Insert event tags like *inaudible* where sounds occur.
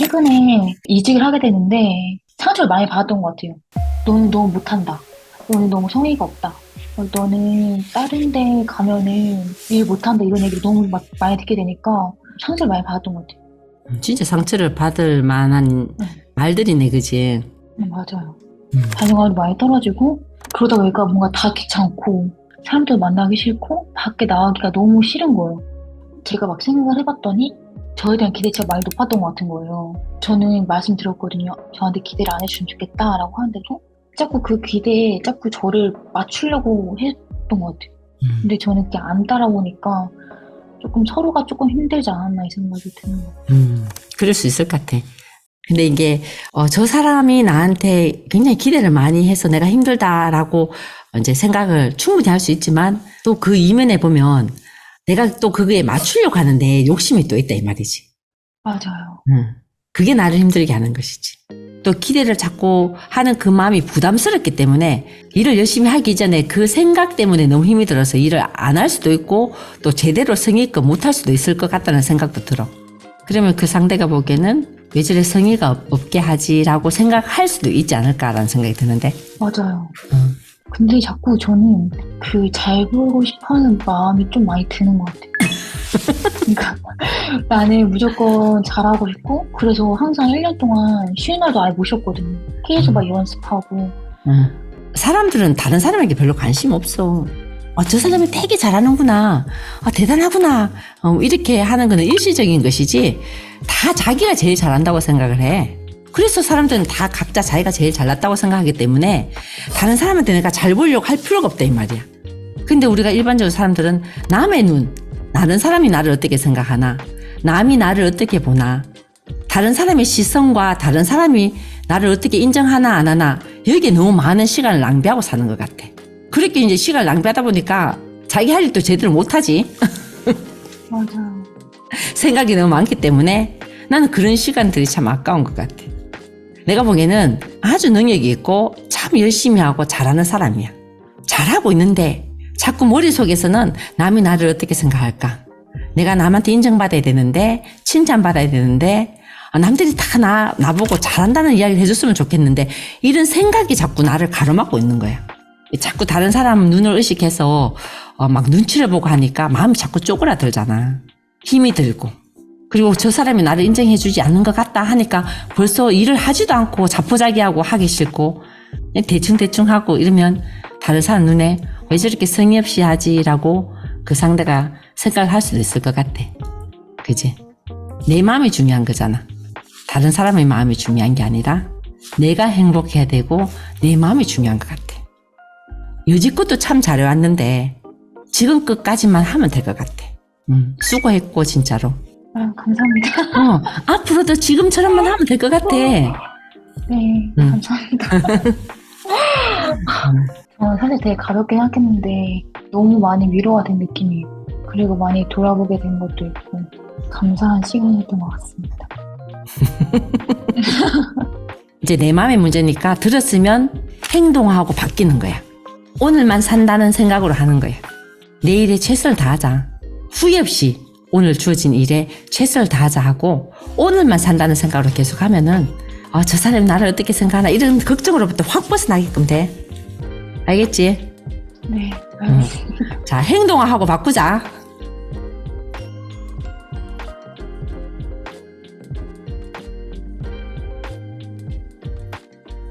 최근에 이직을 하게 되는데 상처를 많이 받았던 것 같아요. 너는 너무 못한다. 너는 너무 성의가 없다. 어, 너는 다른 데 가면은 일 못한다 이런 얘기를 너무 막 많이 듣게 되니까 상처를 많이 받았던 것 같아요. 진짜 상처를 받을 만한 네. 말들이네, 그지? 네, 맞아요. 음. 자존감도 많이 떨어지고 그러다 보니까 뭔가 다 귀찮고 사람들 만나기 싫고 밖에 나가기가 너무 싫은 거예요. 제가 막 생각을 해봤더니 저에 대한 기대치가 많이 높았던 것 같은 거예요. 저는 말씀드렸거든요. 저한테 기대를 안 해주시면 좋겠다라고 하는데도 자꾸 그 기대에 자꾸 저를 맞추려고 했던 것 같아요. 음. 근데 저는 그게 안 따라오니까 조금 서로가 조금 힘들지 않았나 이 생각이 드는 거예요. 음, 그럴 수 있을 것 같아. 근데 이게, 어, 저 사람이 나한테 굉장히 기대를 많이 해서 내가 힘들다라고 이제 생각을 충분히 할 수 있지만 또 그 이면에 보면 내가 또 그거에 맞추려고 하는데 욕심이 또 있다 이 말이지. 맞아요. 음, 그게 나를 힘들게 하는 것이지. 또 기대를 자꾸 하는 그 마음이 부담스럽기 때문에 일을 열심히 하기 전에 그 생각 때문에 너무 힘이 들어서 일을 안 할 수도 있고 또 제대로 성의껏 못 할 수도 있을 것 같다는 생각도 들어. 그러면 그 상대가 보기에는 왜 저래 성의가 없- 없게 하지라고 생각할 수도 있지 않을까라는 생각이 드는데. 맞아요. 음. 근데 자꾸 저는 그 잘 보이고 싶어 하는 마음이 좀 많이 드는 것 같아요. 그러니까 *laughs* 나는 무조건 잘하고 싶고 그래서 항상 1년 동안 쉬는 날도 아예 못 쉬었거든요. 계속 막 연습하고 음. 사람들은 다른 사람에게 별로 관심 없어. 아, 저 사람이 되게 잘하는구나. 아, 대단하구나. 어, 이렇게 하는 거는 일시적인 것이지, 다 자기가 제일 잘한다고 생각을 해. 그래서 사람들은 다 각자 자기가 제일 잘났다고 생각하기 때문에, 다른 사람한테 내가 잘 보이려고 할 필요가 없다, 이 말이야. 근데 우리가 일반적으로 사람들은 남의 눈, 다른 사람이 나를 어떻게 생각하나, 남이 나를 어떻게 보나, 다른 사람의 시선과 다른 사람이 나를 어떻게 인정하나 안 하나 여기에 너무 많은 시간을 낭비하고 사는 것 같아. 그렇게 이제 시간을 낭비하다 보니까 자기 할 일도 제대로 못하지. 맞아요. *laughs* 생각이 너무 많기 때문에 나는 그런 시간들이 참 아까운 것 같아. 내가 보기에는 아주 능력이 있고 참 열심히 하고 잘하는 사람이야. 잘하고 있는데 자꾸 머릿속에서는 남이 나를 어떻게 생각할까? 내가 남한테 인정받아야 되는데 칭찬받아야 되는데 아, 남들이 다 나, 나보고 잘한다는 이야기를 해줬으면 좋겠는데 이런 생각이 자꾸 나를 가로막고 있는 거야. 자꾸 다른 사람 눈을 의식해서 어, 막 눈치를 보고 하니까 마음이 자꾸 쪼그라들잖아. 힘이 들고. 그리고 저 사람이 나를 인정해주지 않는 것 같다 하니까 벌써 일을 하지도 않고 자포자기하고 하기 싫고 대충대충 하고 이러면 다른 사람 눈에 왜 저렇게 성의 없이 하지라고 그 상대가 생각을 할 수도 있을 것 같아. 그지? 내 마음이 중요한 거잖아. 다른 사람의 마음이 중요한 게 아니라 내가 행복해야 되고 내 마음이 중요한 것 같아. 여지껏도 참 잘해왔는데 지금 끝까지만 하면 될 것 같아. 음, 수고했고 진짜로. 아, 감사합니다. *laughs* 어, 앞으로도 지금처럼만 하면 될 것 같아. 네, 음. 감사합니다. *laughs* 저는 사실 되게 가볍게 생각했는데 너무 많이 위로가 된 느낌이에요. 그리고 많이 돌아보게 된 것도 있고 감사한 시간이었던 것 같습니다. *laughs* 이제 내 마음의 문제니까 들었으면 행동하고 바뀌는 거야. 오늘만 산다는 생각으로 하는 거야. 내일에 최선을 다하자. 후회 없이 오늘 주어진 일에 최선을 다하자 하고 오늘만 산다는 생각으로 계속 하면은 아, 저 사람이 나를 어떻게 생각하나 이런 걱정으로부터 확 벗어나게끔 돼. 알겠지? 네, 알겠습니다. 자, 행동하고 바꾸자.